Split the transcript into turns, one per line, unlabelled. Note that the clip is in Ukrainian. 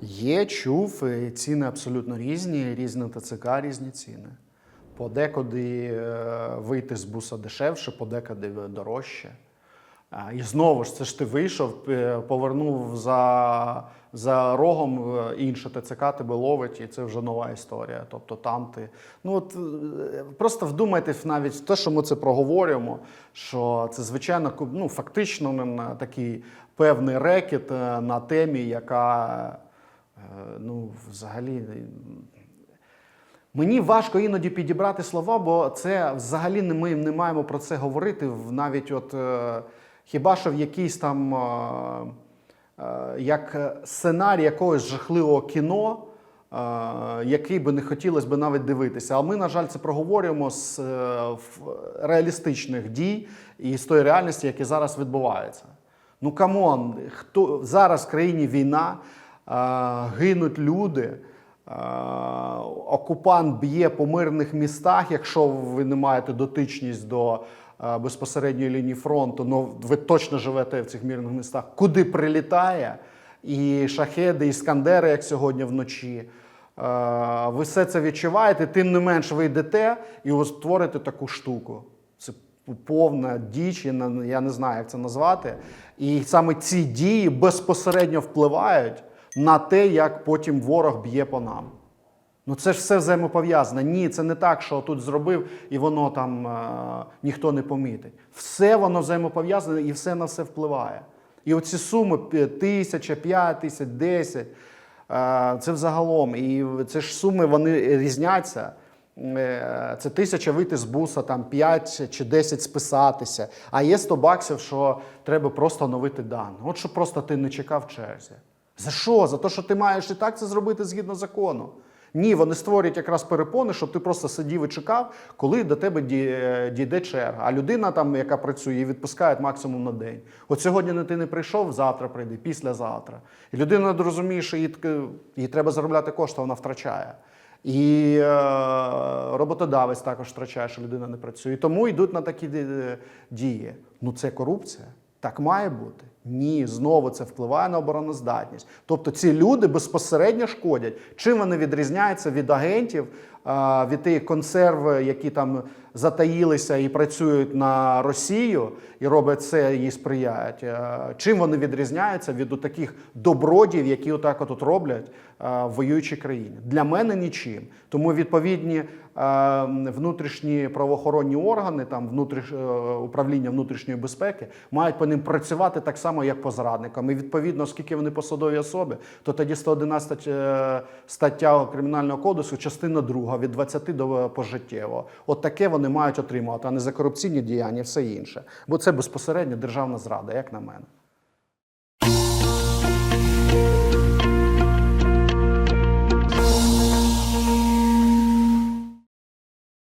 Є, чув, ціни абсолютно різні, різні ТЦК, різні ціни. Подекуди е, вийти з буса дешевше, подекуди дорожче. І знову ж це ж ти вийшов, е, повернув за, за рогом е, інше ТЦК тебе ловить, і це вже нова історія. Тобто там ти. Ну от просто вдумайтесь навіть в те, що ми це проговорюємо, що це звичайно ну, фактично такий певний рекет на темі, яка ну, взагалі. е, Мені важко іноді підібрати слова, бо це взагалі ми не маємо про це говорити. Навіть от е, хіба що в якийсь там е, е, як сценарій якогось жахливого кіно, е, який би не хотілося б навіть дивитися. А ми, на жаль, це проговорюємо з е, реалістичних дій і з тої реальності, які зараз відбуваються. Ну камон, хто зараз в країні війна, е, гинуть люди. Окупант б'є по мирних містах. Якщо ви не маєте дотичність до безпосередньої лінії фронту, ну ви точно живете в цих мирних містах, куди прилітає, і шахеди, і скандери, як сьогодні вночі. Ви все це відчуваєте, тим не менш ви йдете і створите таку штуку. Це повна діч, я не знаю, як це назвати. І саме ці дії безпосередньо впливають на те, як потім ворог б'є по нам. Ну це ж все взаємопов'язане. Ні, це не так, що тут зробив і воно там е, ніхто не помітить. Все воно взаємопов'язане і все на все впливає. І оці суми тисяча, п'ять тисяч, десять. е, Це взагалом. І це ж суми вони різняться. Е, Це тисяча вийти з буса, там 5 чи 10 списатися. А є 100 баксів, що треба просто оновити дані. От щоб просто ти не чекав в черзі. За що? За те, що ти маєш і так це зробити згідно закону. Ні, вони створюють якраз перепони, щоб ти просто сидів і чекав, коли до тебе дійде черга. А людина, там, яка працює, її відпускають максимум на день. От сьогодні ти не прийшов, завтра прийди, післязавтра. І людина розуміє, що їй, їй треба заробляти кошти, вона втрачає. І е, роботодавець також втрачає, що людина не працює. І тому йдуть на такі е, дії. Ну це корупція. Так має бути. Ні, знову це впливає на обороноздатність. Тобто ці люди безпосередньо шкодять. Чим вони відрізняються від агентів, від тих консерв, які там затаїлися і працюють на Росію і роблять це і сприяють. Чим вони відрізняються від таких добродів, які отак от роблять в воюючій країні? Для мене нічим. Тому відповідні внутрішні правоохоронні органи, там внутріш, е, управління внутрішньої безпеки, мають по ним працювати так само, як по зрадникам. І відповідно, оскільки вони посадові особи, то тоді 111 е, стаття Кримінального кодексу, частина друга від 20 до е, пожиттєво. От таке вони мають отримувати, а не за корупційні діяння, все інше. Бо це безпосередньо державна зрада, як на мене.